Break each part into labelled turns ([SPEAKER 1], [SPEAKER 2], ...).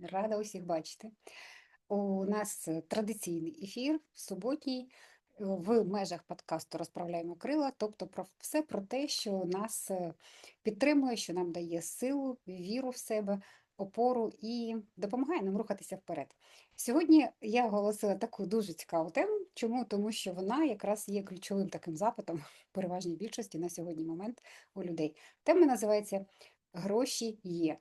[SPEAKER 1] Рада усіх бачити. У нас е, традиційний ефір суботній е, в межах подкасту Розправляємо крила, тобто про все про те, що нас е, підтримує, що нам дає силу, віру в себе, опору і допомагає нам рухатися вперед. Сьогодні я оголосила таку дуже цікаву тему. Чому? Тому що вона якраз є ключовим таким запитом в переважній більшості на сьогодні момент у людей. Тема називається Гроші є.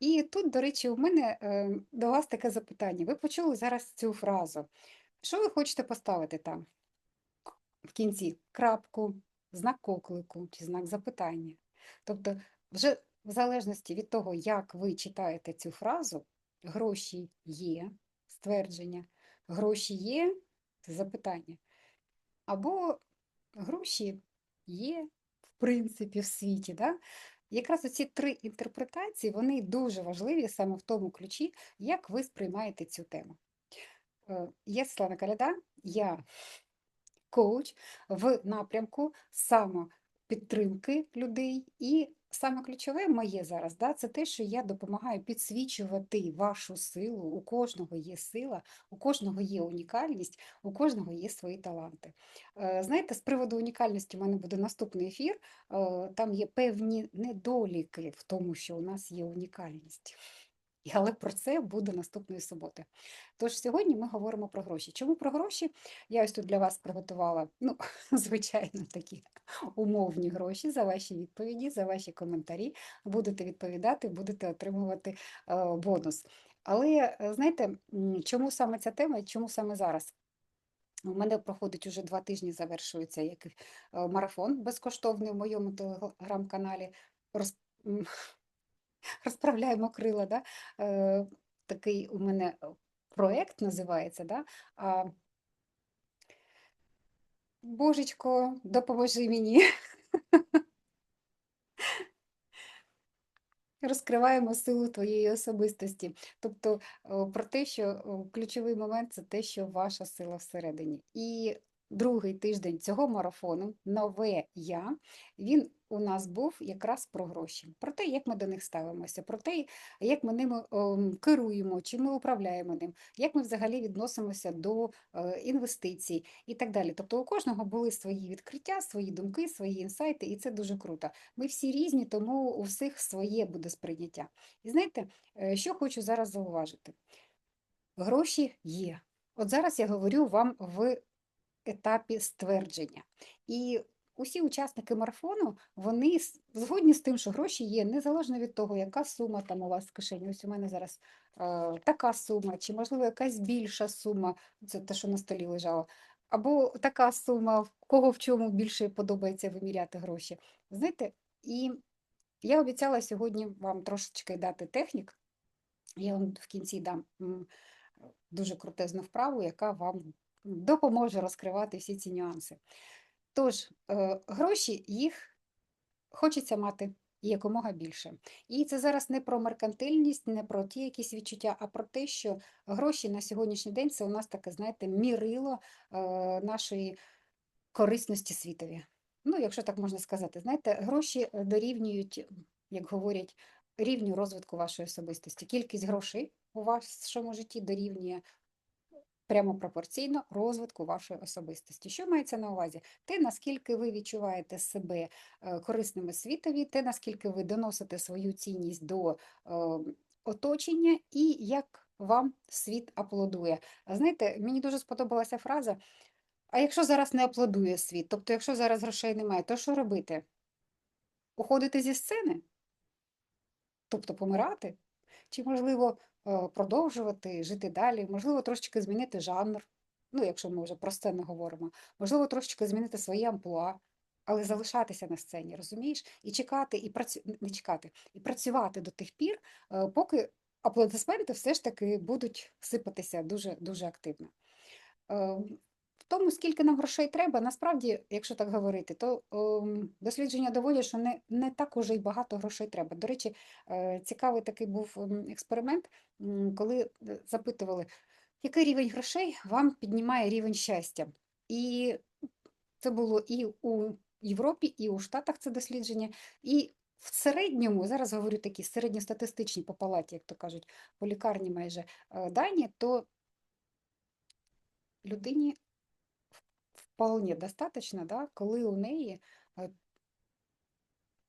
[SPEAKER 1] І тут, до речі, у мене е, до вас таке запитання. Ви почули зараз цю фразу. Що ви хочете поставити там в кінці? Крапку, знак оклику чи знак запитання? Тобто, вже в залежності від того, як ви читаєте цю фразу, гроші є, ствердження, гроші є це запитання. Або гроші є, в принципі, в світі. Да? Якраз оці три інтерпретації вони дуже важливі саме в тому ключі, як ви сприймаєте цю тему. Е, Я Світлана Каляда, я коуч в напрямку самопідтримки людей. І саме ключове моє зараз да, це те, що я допомагаю підсвічувати вашу силу. У кожного є сила, у кожного є унікальність, у кожного є свої таланти. Е, Знаєте, з приводу унікальності у мене буде наступний ефір. Е, Там є певні недоліки в тому, що у нас є унікальність. Але про це буде наступної суботи. Тож сьогодні ми говоримо про гроші. Чому про гроші? Я ось тут для вас приготувала, ну, звичайно, такі умовні гроші за ваші відповіді, за ваші коментарі. Будете відповідати, будете отримувати е, бонус. Але е, знаєте, чому саме ця тема і чому саме зараз? У мене проходить уже два тижні, завершується як е, марафон безкоштовний в моєму телеграм-каналі. Роз... Розправляємо крила. Да? Е, такий у мене е, проект називається. Да? А, Божечко, допоможи мені. Розкриваємо силу твоєї особистості. Тобто про те, що ключовий момент це те, що ваша сила всередині. І другий тиждень цього марафону, нове я, він у нас був якраз про гроші, про те, як ми до них ставимося, про те, як ми ними ем, керуємо, чи ми управляємо ним, як ми взагалі відносимося до е, інвестицій і так далі. Тобто у кожного були свої відкриття, свої думки, свої інсайти, і це дуже круто. Ми всі різні, тому у всіх своє буде сприйняття. І знаєте, е, що хочу зараз зауважити? Гроші є. От зараз я говорю вам в етапі ствердження. І усі учасники марафону, вони згодні з тим, що гроші є, незалежно від того, яка сума там у вас в кишені. Ось у мене зараз е, така сума, чи, можливо, якась більша сума, це те, що на столі лежало, або така сума, в кого в чому більше подобається виміряти гроші. Знаєте, і я обіцяла сьогодні вам трошечки дати технік. Я вам в кінці дам дуже крутезну вправу, яка вам допоможе розкривати всі ці нюанси. Тож, е, гроші їх хочеться мати якомога більше. І це зараз не про меркантильність, не про ті якісь відчуття, а про те, що гроші на сьогоднішній день це у нас таке, знаєте, мірило е, нашої корисності світові. Ну, якщо так можна сказати, знаєте, гроші дорівнюють, як говорять, рівню розвитку вашої особистості. Кількість грошей у вашому житті дорівнює прямо пропорційно розвитку вашої особистості. Що мається на увазі? Те, наскільки ви відчуваєте себе е, корисними світові, те, наскільки ви доносите свою цінність до е, оточення і як вам світ аплодує. Знаєте, мені дуже сподобалася фраза. А якщо зараз не аплодує світ, тобто, якщо зараз грошей немає, то що робити? Уходити зі сцени? Тобто помирати? Чи, можливо, е, продовжувати жити далі, можливо, трошечки змінити жанр, ну, якщо ми вже про сцену говоримо, можливо, трошечки змінити своє амплуа, але залишатися на сцені, розумієш? І чекати, і працю... не чекати, і працювати до тих пір, е, поки аплодисменти все ж таки будуть сипатися дуже, дуже активно. Е, тому, скільки нам грошей треба, насправді, якщо так говорити, то ем, дослідження доводять, що не, не так уже й багато грошей треба. До речі, е, цікавий такий був ем, експеримент, коли е, запитували, який рівень грошей вам піднімає рівень щастя. І це було і у Європі, і у Штатах це дослідження. І в середньому, зараз говорю такі середньостатистичні по палаті, як то кажуть, по лікарні майже е, дані, то людині вполне достатньо, да, коли у неї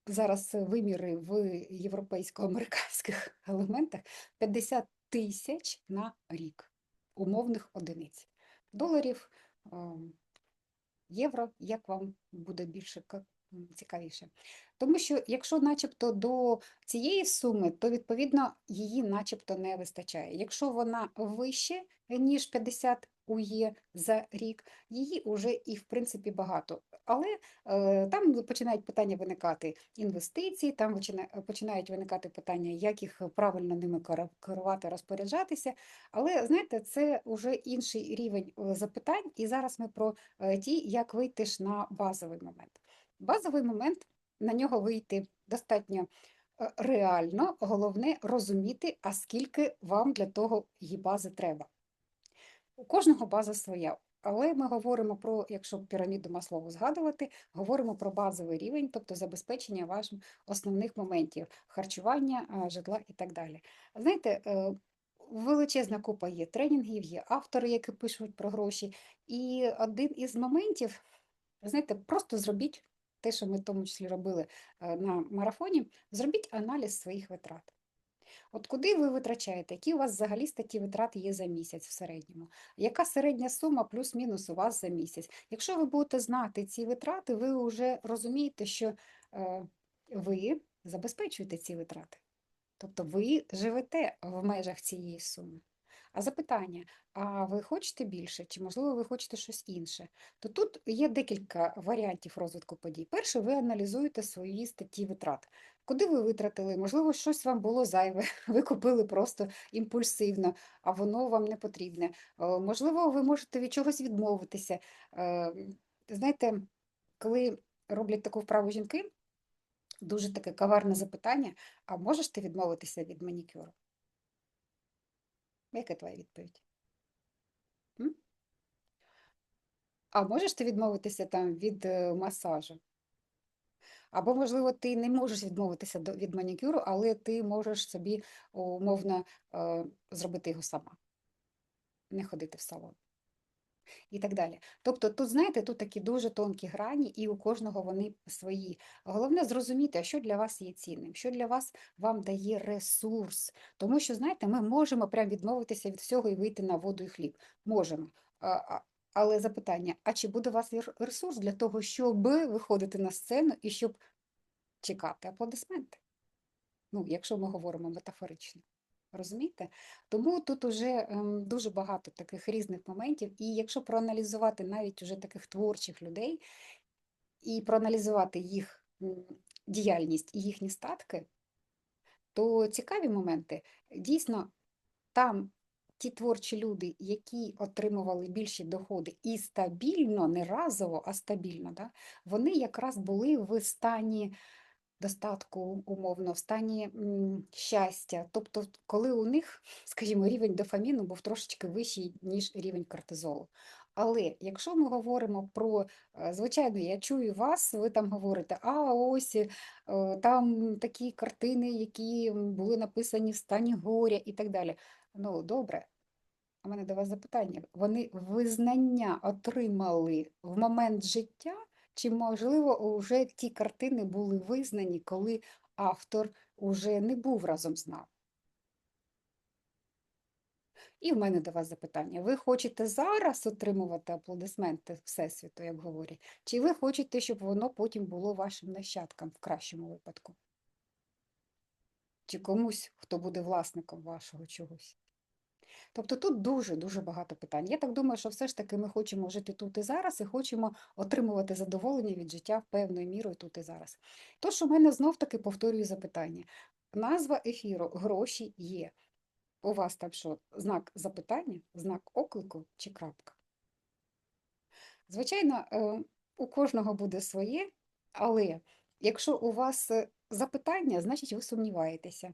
[SPEAKER 1] зараз виміри в європейсько-американських елементах 50 тисяч на рік умовних одиниць доларів, євро, як вам буде більше цікавіше. Тому що якщо начебто до цієї суми, то відповідно її начебто не вистачає. Якщо вона вище, ніж 50 УЄ за рік, її вже і в принципі багато. Але е, там починають питання виникати інвестиції, там почина- починають виникати питання, як їх правильно ними керувати, розпоряджатися. Але знаєте, це вже інший рівень е, запитань, і зараз ми про е, ті, як вийти ж на базовий момент. Базовий момент на нього вийти достатньо е, реально, головне розуміти, а скільки вам для того її бази треба. У кожного база своя. Але ми говоримо про, якщо піраміду Маслову згадувати, говоримо про базовий рівень, тобто забезпечення ваших основних моментів харчування, житла і так далі. Знаєте, е, величезна купа є тренінгів, є автори, які пишуть про гроші. І один із моментів, знаєте, просто зробіть те, що ми в тому числі робили е, на марафоні, зробіть аналіз своїх витрат. От куди ви витрачаєте? Які у вас взагалі статті витрат є за місяць в середньому? Яка середня сума плюс-мінус у вас за місяць? Якщо ви будете знати ці витрати, ви вже розумієте, що е, ви забезпечуєте ці витрати. Тобто ви живете в межах цієї суми. А запитання: а ви хочете більше, чи можливо ви хочете щось інше? То тут є декілька варіантів розвитку подій. Перше, ви аналізуєте свої статті витрат. Куди ви витратили? Можливо, щось вам було зайве, ви купили просто імпульсивно, а воно вам не потрібне. Е, Можливо, ви можете від чогось відмовитися. Е, Знаєте, коли роблять таку вправу жінки, дуже таке каварне запитання: а можеш ти відмовитися від манікюру? Яка твоя відповідь? М? А можеш ти відмовитися там від е, масажу? Або, можливо, ти не можеш відмовитися від манікюру, але ти можеш собі умовно е, зробити його сама, не ходити в салон. І так далі. Тобто, тут, знаєте, тут такі дуже тонкі грані, і у кожного вони свої. Головне зрозуміти, що для вас є цінним, що для вас вам дає ресурс. Тому що, знаєте, ми можемо прям відмовитися від всього і вийти на воду і хліб. Можемо. Але запитання: а чи буде у вас ресурс для того, щоб виходити на сцену і щоб чекати аплодисменти? Ну, якщо ми говоримо метафорично. Розумієте? Тому тут уже ем, дуже багато таких різних моментів. І якщо проаналізувати навіть уже таких творчих людей і проаналізувати їх діяльність і їхні статки, то цікаві моменти. Дійсно, там ті творчі люди, які отримували більші доходи і стабільно, не разово, а стабільно, да, вони якраз були в стані достатку, умовно, в стані м, щастя. Тобто, коли у них, скажімо, рівень дофаміну був трошечки вищий, ніж рівень кортизолу. Але якщо ми говоримо про, е, звичайно, я чую вас, ви там говорите, а ось е, там такі картини, які були написані в стані горя і так далі. Ну, добре, у мене до вас запитання. Вони визнання отримали в момент життя, чи, можливо, вже ті картини були визнані, коли автор уже не був разом з нами? І в мене до вас запитання. Ви хочете зараз отримувати аплодисменти Всесвіту, як говорять, чи ви хочете, щоб воно потім було вашим нащадкам в кращому випадку? Чи комусь, хто буде власником вашого чогось? Тобто тут дуже-дуже багато питань. Я так думаю, що все ж таки ми хочемо жити тут і зараз, і хочемо отримувати задоволення від життя певною мірою тут і зараз. Тож у мене знов-таки повторюю запитання. Назва ефіру Гроші є. У вас там що, знак запитання, знак оклику чи крапка? Звичайно, е, у кожного буде своє, але якщо у вас е, запитання, значить ви сумніваєтеся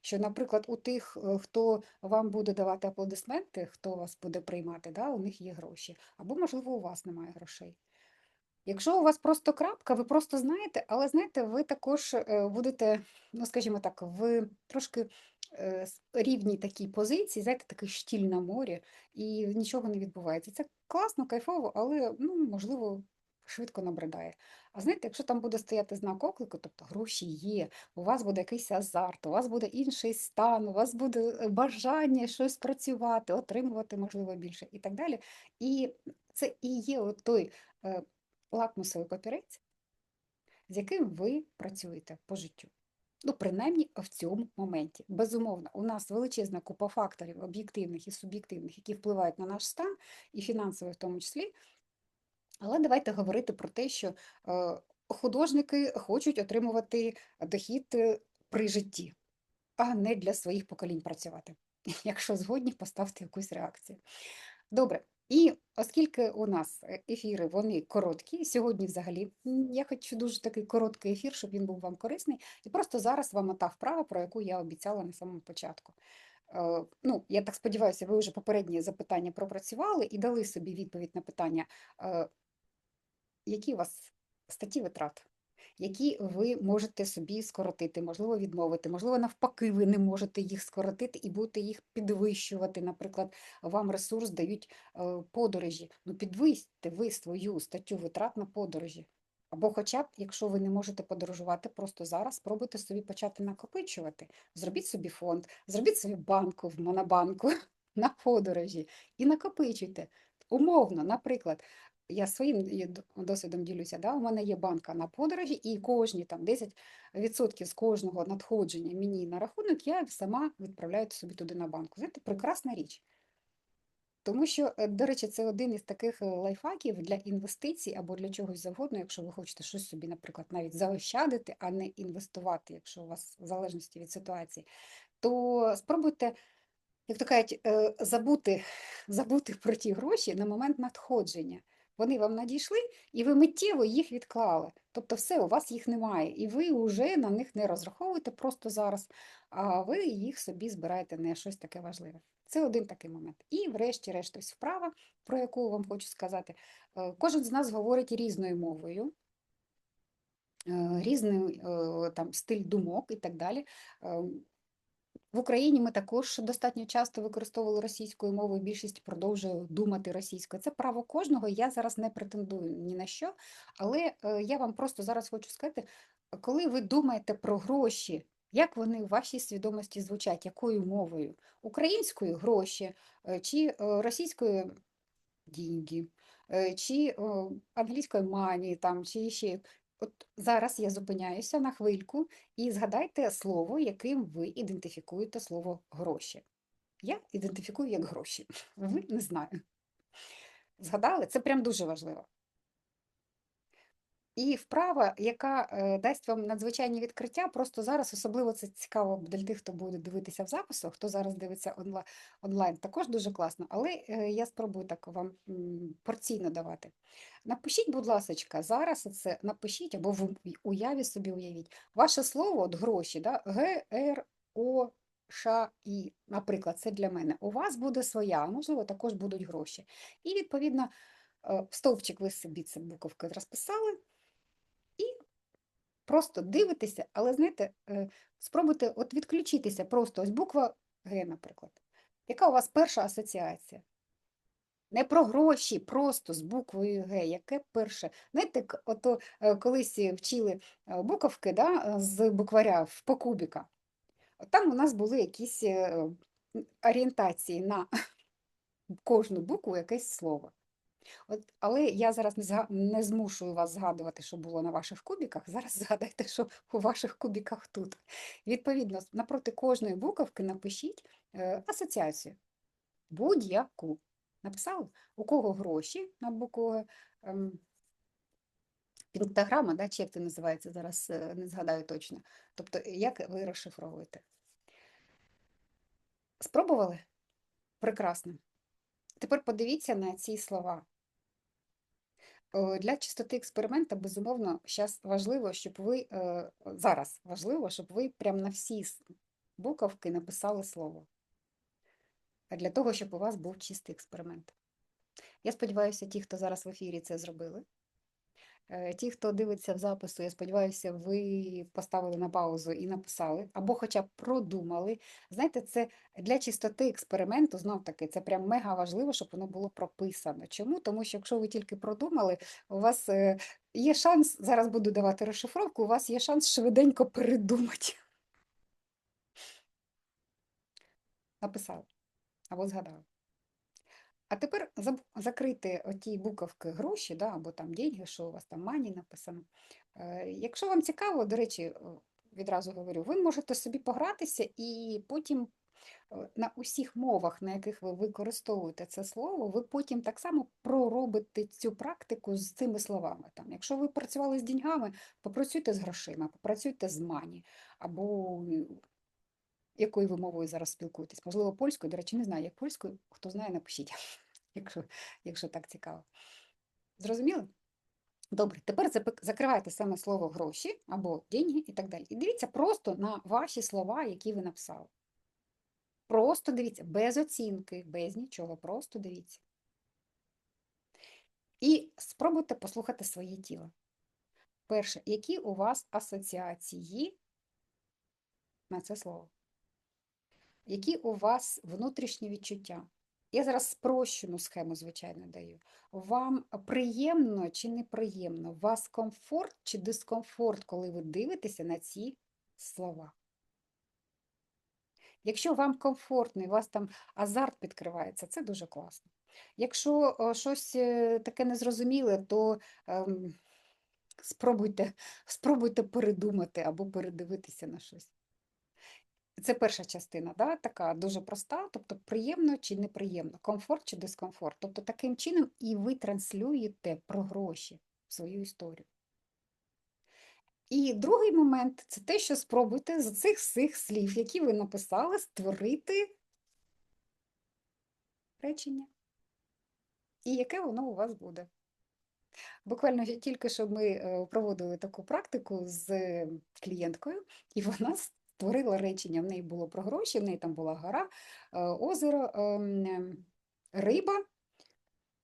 [SPEAKER 1] що, наприклад, у тих, е, хто вам буде давати аплодисменти, хто вас буде приймати, да, у них є гроші, або, можливо, у вас немає грошей. Якщо у вас просто крапка, ви просто знаєте, але знаєте, ви також е, будете, ну скажімо так, в трошки е, рівній такій позиції, знаєте, такий штіль на морі, і нічого не відбувається. Це класно, кайфово, але ну, можливо. Швидко набридає. А знаєте, якщо там буде стояти знак оклику, тобто гроші є, у вас буде якийсь азарт, у вас буде інший стан, у вас буде е, бажання щось працювати, отримувати, можливо, більше і так далі. І це і є от той е, лакмусовий папірець, з яким ви працюєте по життю. Ну, принаймні в цьому моменті. Безумовно, у нас величезна купа факторів об'єктивних і суб'єктивних, які впливають на наш стан, і фінансовий в тому числі. Але давайте говорити про те, що е, художники хочуть отримувати дохід е, при житті, а не для своїх поколінь працювати. Якщо згодні, поставте якусь реакцію. Добре. І оскільки у нас ефіри вони короткі, сьогодні взагалі я хочу дуже такий короткий ефір, щоб він був вам корисний. І просто зараз вам та вправа, про яку я обіцяла на самому початку. Е, Ну, я так сподіваюся, ви вже попередні запитання пропрацювали і дали собі відповідь на питання, які у вас статті витрат, які ви можете собі скоротити, можливо, відмовити, можливо, навпаки, ви не можете їх скоротити і будете їх підвищувати. Наприклад, вам ресурс дають е, подорожі. Ну, підвищте ви свою статтю витрат на подорожі. Або хоча б, якщо ви не можете подорожувати просто зараз, спробуйте собі почати накопичувати. Зробіть собі фонд, зробіть собі банку в монобанку на подорожі і накопичуйте. Умовно, наприклад, я своїм досвідом ділюся, да? у мене є банка на подорожі, і кожні там 10% з кожного надходження мені на рахунок я сама відправляю собі туди на банку. Знаєте, прекрасна річ. Тому що, е, до речі, це один із таких е, лайфхаків для інвестицій або для чогось завгодно, якщо ви хочете щось собі, наприклад, навіть заощадити, а не інвестувати, якщо у вас в залежності від ситуації, то спробуйте, як то кажуть, е, забути, забути про ті гроші на момент надходження. Вони вам надійшли, і ви миттєво їх відклали. Тобто, все, у вас їх немає, і ви вже на них не розраховуєте просто зараз, а ви їх собі збираєте на щось таке важливе. Це один такий момент. І, врешті-решт, ось вправа, про яку вам хочу сказати. Е, Кожен з нас говорить різною мовою, е, різний е, там стиль думок і так далі. В Україні ми також достатньо часто використовували російською мовою, більшість продовжує думати російською. Це право кожного. Я зараз не претендую ні на що, але е, я вам просто зараз хочу сказати, коли ви думаєте про гроші, як вони у вашій свідомості звучать, якою мовою? Українською гроші е, чи е, російською деньги, е, чи англійською money, там, чи ще. От зараз я зупиняюся на хвильку і згадайте слово, яким ви ідентифікуєте слово гроші. Я ідентифікую як гроші. Ви не знаю. Згадали? Це прям дуже важливо. І вправа, яка е, дасть вам надзвичайні відкриття, просто зараз особливо це цікаво для тих, хто буде дивитися в запису, хто зараз дивиться онла- онлайн, також дуже класно, але е, я спробую так вам порційно давати. Напишіть, будь ласка, зараз це напишіть або в уяві собі уявіть. Ваше слово, от гроші, да? Г, Р, О, Ш, І, наприклад, це для мене. У вас буде своя, а можливо, також будуть гроші. І, відповідно, е, стовпчик ви собі ці буковки розписали. Просто дивитеся, але знаєте, е, спробуйте от відключитися просто ось буква Г, наприклад. Яка у вас перша асоціація? Не про гроші, просто з буквою Г. Яке перше? Знаєте, ото е, колись вчили е, буковки да, з букваря в- по кубіка. От Там у нас були якісь орієнтації на кожну букву якесь слово. От, але я зараз не, зга- не змушую вас згадувати, що було на ваших кубіках. Зараз згадайте, що у ваших кубіках тут. Відповідно, напроти кожної буковки напишіть е, асоціацію. Будь-яку. Написали? У кого гроші на букву Г, ем, пентаграма, да, чи як це називається, зараз е, не згадаю точно. Тобто, як ви розшифровуєте? Спробували? Прекрасно. Тепер подивіться на ці слова. Е, Для чистоти експеримента, безумовно, зараз важливо, щоб ви е, зараз важливо, щоб ви прямо на всі буковки написали слово. Для того, щоб у вас був чистий експеримент. Я сподіваюся, ті, хто зараз в ефірі це зробили. Е, Ті, хто дивиться в запису, я сподіваюся, ви поставили на паузу і написали, або хоча б продумали. Знаєте, це для чистоти експерименту, знов таки, це прям мега важливо, щоб воно було прописано. Чому? Тому що якщо ви тільки продумали, у вас е, є шанс, зараз буду давати розшифровку, у вас є шанс швиденько передумати. Написали або згадали. А тепер закрити оті буковки гроші, да, або там деньги, що у вас там мані написано. Е, Якщо вам цікаво, до речі, відразу говорю, ви можете собі погратися і потім на усіх мовах, на яких ви використовуєте це слово, ви потім так само проробите цю практику з цими словами. Там, якщо ви працювали з деньгами, попрацюйте з грошима, попрацюйте з мані, або якою ви мовою зараз спілкуєтесь? Можливо, польською, до речі, не знаю, як польською, хто знає, напишіть, якщо, якщо так цікаво. Зрозуміли? Добре, тепер закривайте саме слово гроші або деньги і так далі. І дивіться просто на ваші слова, які ви написали. Просто дивіться, без оцінки, без нічого, просто дивіться. І спробуйте послухати своє тіло. Перше, які у вас асоціації на це слово? Які у вас внутрішні відчуття? Я зараз спрощену схему, звичайно, даю. Вам приємно чи неприємно? Вас комфорт чи дискомфорт, коли ви дивитеся на ці слова? Якщо вам комфортно, і у вас там азарт підкривається, це дуже класно. Якщо щось е, таке незрозуміле, то ем, спробуйте, спробуйте передумати або передивитися на щось. Це перша частина, да, така дуже проста, тобто приємно чи неприємно, комфорт чи дискомфорт. Тобто таким чином і ви транслюєте про гроші в свою історію. І другий момент це те, що спробуйте з цих всіх слів, які ви написали, створити речення. І яке воно у вас буде. Буквально тільки що ми е, проводили таку практику з клієнткою, і вона створила речення. В неї було про гроші, в неї там була гора, е, озеро, ем, ем, риба,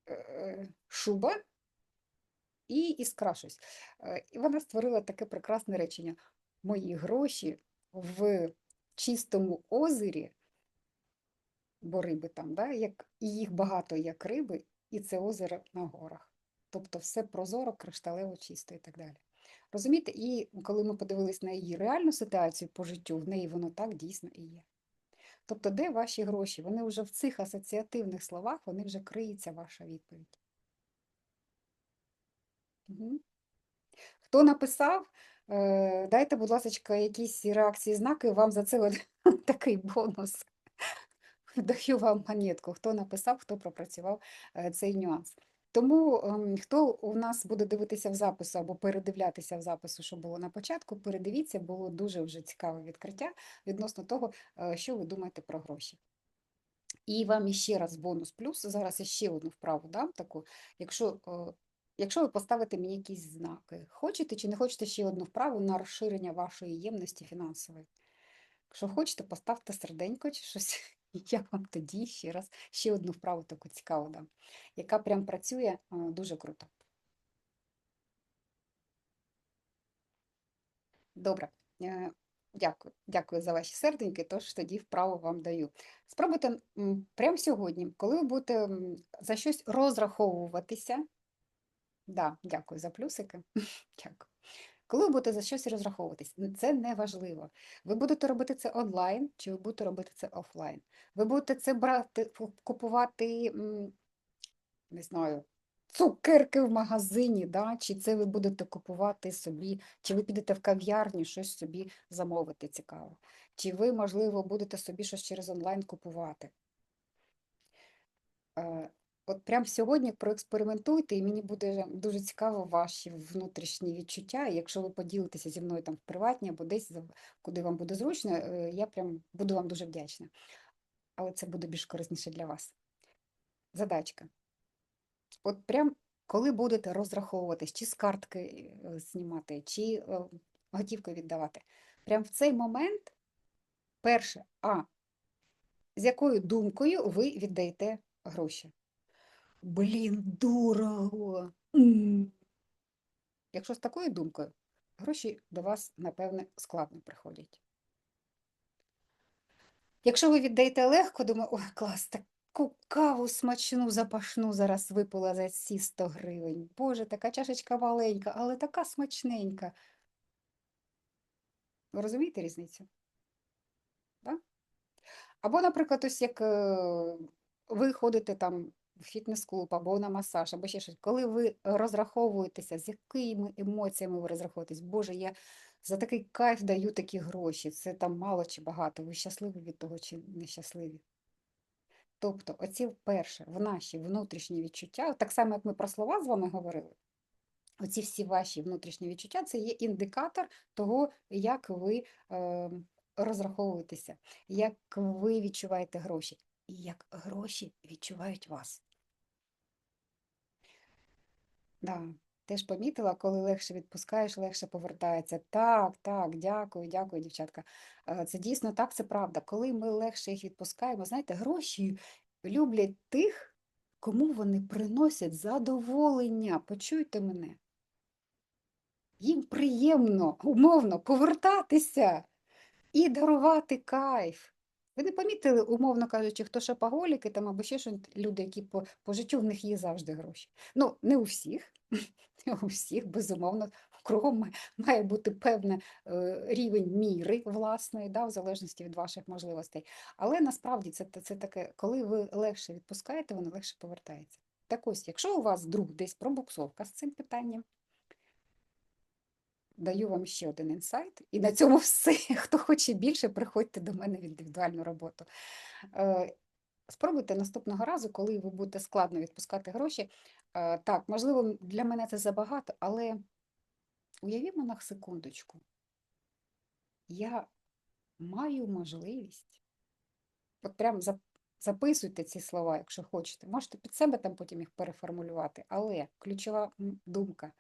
[SPEAKER 1] е, шуба і іскра щось. Е, І вона створила таке прекрасне речення. Мої гроші в чистому озері, бо риби там, да, як, і їх багато як риби, і це озеро на горах. Тобто все прозоро, кришталево, чисто і так далі. Розумієте? І коли ми подивились на її реальну ситуацію по життю, в неї воно так дійсно і є. Тобто, де ваші гроші? Вони вже в цих асоціативних словах, вони вже криється ваша відповідь. Угу. Хто написав, е, дайте, будь ласка, якісь реакції, знаки, вам за це такий бонус. Даю вам монетку, хто написав, хто пропрацював е, цей нюанс. Тому ем, хто у нас буде дивитися в запису або передивлятися в запису, що було на початку, передивіться, було дуже вже цікаве відкриття відносно того, е, що ви думаєте про гроші. І вам іще раз бонус плюс. Зараз іще одну вправу дам таку. Якщо, е, якщо ви поставите мені якісь знаки, хочете чи не хочете ще одну вправу на розширення вашої ємності фінансової. Якщо хочете, поставте серденько чи щось. Я вам тоді ще раз ще одну вправу таку цікаву дам, яка прям працює дуже круто. Добре. Е, Дякую, дякую за ваші серденьки, тож тоді вправу вам даю. Спробуйте прямо сьогодні, коли ви будете за щось розраховуватися. Да, дякую за плюсики. Дякую. Коли ви будете за щось розраховуватись, це не важливо. Ви будете робити це онлайн, чи ви будете робити це офлайн. Ви будете це брати, купувати, не знаю, цукерки в магазині, да? чи це ви будете купувати собі, чи ви підете в кав'ярню, щось собі замовити цікаво. Чи ви, можливо, будете собі щось через онлайн купувати. От прямо сьогодні проекспериментуйте, і мені буде дуже цікаво ваші внутрішні відчуття. Якщо ви поділитеся зі мною там в приватні або десь, куди вам буде зручно, е, я прям буду вам дуже вдячна. Але це буде більш корисніше для вас. Задачка. От прям коли будете розраховуватись, чи з картки е, знімати, чи е, готівкою віддавати, прям в цей момент, перше, а з якою думкою ви віддаєте гроші? Блін, дорого. Якщо з такою думкою, гроші до вас, напевне, складно приходять. Якщо ви віддаєте легко, думаю, ой, клас, таку каву смачну, запашну зараз випила за ці 100 гривень. Боже, така чашечка маленька, але така смачненька. Ви розумієте різницю? Да? Або, наприклад, ось як е, ви ходите там фітнес-клуб або на масаж, або ще щось, коли ви розраховуєтеся, з якими емоціями ви розраховуєтесь, Боже, я за такий кайф даю такі гроші, це там мало чи багато, ви щасливі від того чи нещасливі. Тобто, оці вперше в наші внутрішні відчуття, так само, як ми про слова з вами говорили, оці всі ваші внутрішні відчуття це є індикатор того, як ви е, розраховуєтеся, як ви відчуваєте гроші, і як гроші відчувають вас. Да, теж помітила, коли легше відпускаєш, легше повертається. Так, так, дякую, дякую, дівчатка. Е, Це дійсно так, це правда. Коли ми легше їх відпускаємо, знаєте, гроші люблять тих, кому вони приносять задоволення. Почуйте мене. Їм приємно, умовно, повертатися і дарувати кайф. Ви не помітили, умовно кажучи, хто шопоголіки там або ще щось, люди, які по, по життю в них є завжди гроші. Ну, не у всіх, не у всіх, безумовно, кругом має бути певний е, рівень міри власної, да, в залежності від ваших можливостей. Але насправді це, це таке, коли ви легше відпускаєте, воно легше повертається. Так ось, якщо у вас друг десь пробуксовка з цим питанням, даю вам ще один інсайт, і на цьому все. Хто хоче більше, приходьте до мене в індивідуальну роботу. Е, Спробуйте наступного разу, коли ви будете складно відпускати гроші. е, Так, можливо, для мене це забагато, але уявімо на секундочку. Я маю можливість, от прям зап- записуйте ці слова, якщо хочете. Можете під себе там потім їх переформулювати, але ключова думка.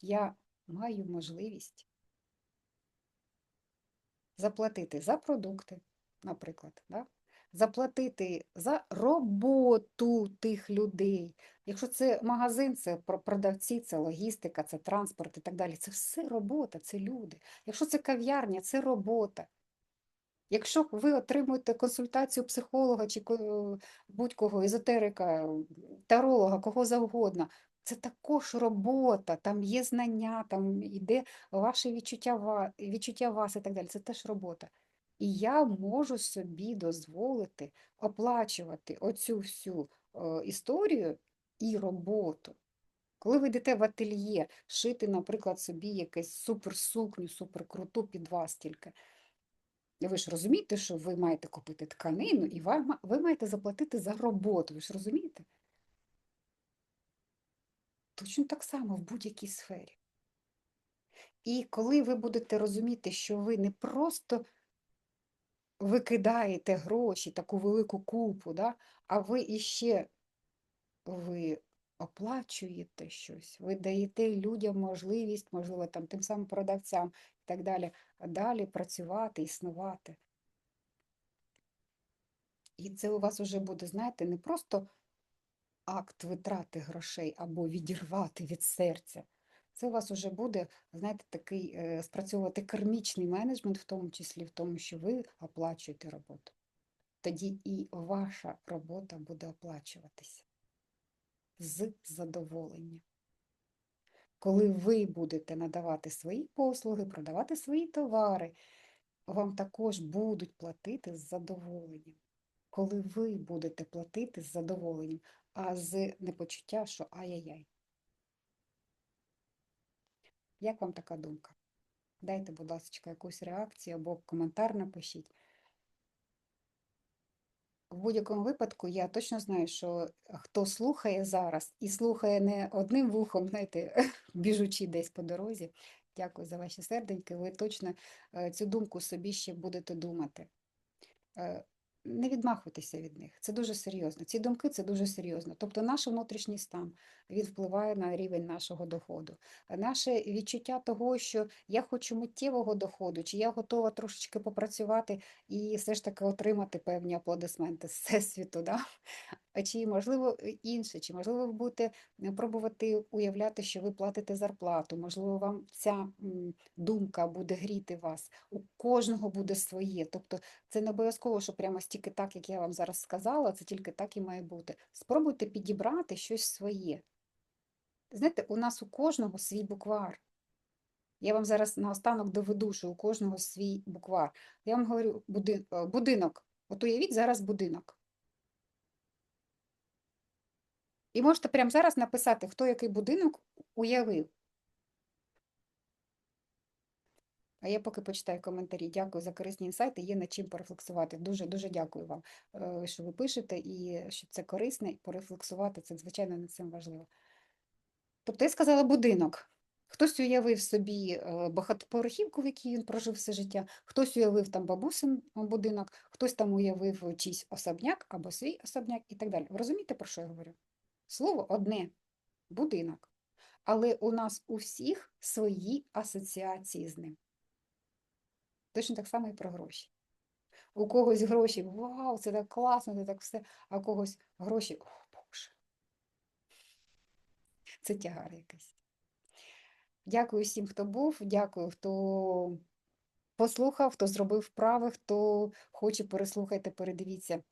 [SPEAKER 1] Я маю можливість заплатити за продукти, наприклад, да? заплатити за роботу тих людей. Якщо це магазин, це продавці, це логістика, це транспорт і так далі. Це все робота, це люди. Якщо це кав'ярня, це робота. Якщо ви отримуєте консультацію психолога чи будь-кого, езотерика, таролога, кого завгодно, це також робота, там є знання, там йде ваше відчуття, відчуття вас і так далі. Це теж робота. І я можу собі дозволити оплачувати оцю всю е, історію і роботу. Коли ви йдете в ательє шити, наприклад, собі якусь суперсукню, суперкруту під вас тільки, ви ж розумієте, що ви маєте купити тканину і ви маєте заплатити за роботу. Ви ж розумієте? Точно так само в будь-якій сфері. І коли ви будете розуміти, що ви не просто викидаєте гроші, таку велику купу, да, а ви іще ви оплачуєте щось, ви даєте людям можливість, можливо, там тим самим продавцям і так далі, далі працювати, існувати. І це у вас вже буде, знаєте, не просто акт витрати грошей або відірвати від серця. Це у вас вже буде, знаєте, такий е, спрацьовувати кармічний менеджмент, в тому числі в тому, що ви оплачуєте роботу. Тоді і ваша робота буде оплачуватися з задоволенням. Коли ви будете надавати свої послуги, продавати свої товари, вам також будуть платити з задоволенням. Коли ви будете платити з задоволенням, а з непочуття, що ай-яй-яй. Як вам така думка? Дайте, будь ласка, якусь реакцію або коментар напишіть. В будь-якому випадку я точно знаю, що хто слухає зараз і слухає не одним вухом, знаєте, біжучи десь по дорозі. Дякую за ваші серденьки. Ви точно е, цю думку собі ще будете думати. Не відмахуйтеся від них. Це дуже серйозно. Ці думки це дуже серйозно. Тобто наш внутрішній стан він впливає на рівень нашого доходу. Наше відчуття того, що я хочу миттєвого доходу, чи я готова трошечки попрацювати і все ж таки отримати певні аплодисменти з всесвіту. Да? Чи можливо е, інше, чи можливо ви будете е, пробувати уявляти, що ви платите зарплату, можливо, вам ця думка буде гріти вас. У кожного буде своє. Тобто це не обов'язково, що прямо стільки так, як я вам зараз сказала, це тільки так і має бути. Спробуйте підібрати щось своє. Знаєте, у нас у кожного свій буквар. Я вам зараз наостанок доведу, що у кожного свій буквар. Я вам говорю е, будинок. От уявіть зараз будинок. І можете прямо зараз написати, хто який будинок уявив. А я поки почитаю коментарі. Дякую за корисні інсайти. Є над чим порефлексувати. Дуже дуже дякую вам, е, що ви пишете, і що це корисне, і порефлексувати це звичайно над цим важливо. Тобто я сказала будинок. Хтось уявив собі е, багатоповерхівку, в якій він прожив все життя, хтось уявив там бабусин будинок, хтось там уявив чийсь особняк або свій особняк і так далі. Ви розумієте, про що я говорю? Слово одне будинок. Але у нас у всіх свої асоціації з ним. Точно так само і про гроші. У когось гроші, вау, це так класно, це так все, а у когось гроші, о Боже. Це тягар якийсь. Дякую всім, хто був, дякую, хто послухав, хто зробив вправи, хто хоче, переслухайте, передивіться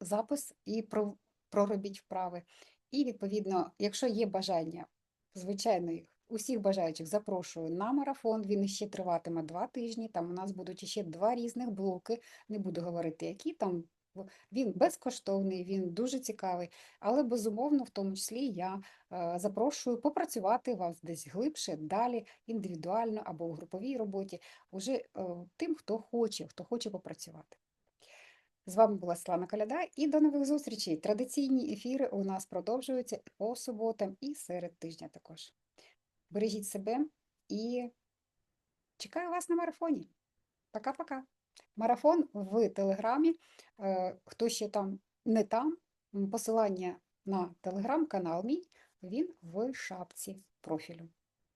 [SPEAKER 1] запис і про- проробіть вправи. І, відповідно, якщо є бажання, звичайно, усіх бажаючих запрошую на марафон. Він ще триватиме два тижні. Там у нас будуть ще два різних блоки. Не буду говорити, які там. Він безкоштовний, він дуже цікавий, але безумовно, в тому числі я е, запрошую попрацювати вас десь глибше, далі, індивідуально або у груповій роботі, уже е, тим, хто хоче, хто хоче попрацювати. З вами була Слана Коляда і до нових зустрічей. Традиційні ефіри у нас продовжуються по суботам і серед тижня також. Бережіть себе і чекаю вас на марафоні. Пока-пока. Марафон в Телеграмі. Е, Хто ще там не там, посилання на телеграм-канал мій, він в шапці профілю.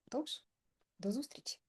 [SPEAKER 1] Тож, до зустрічі!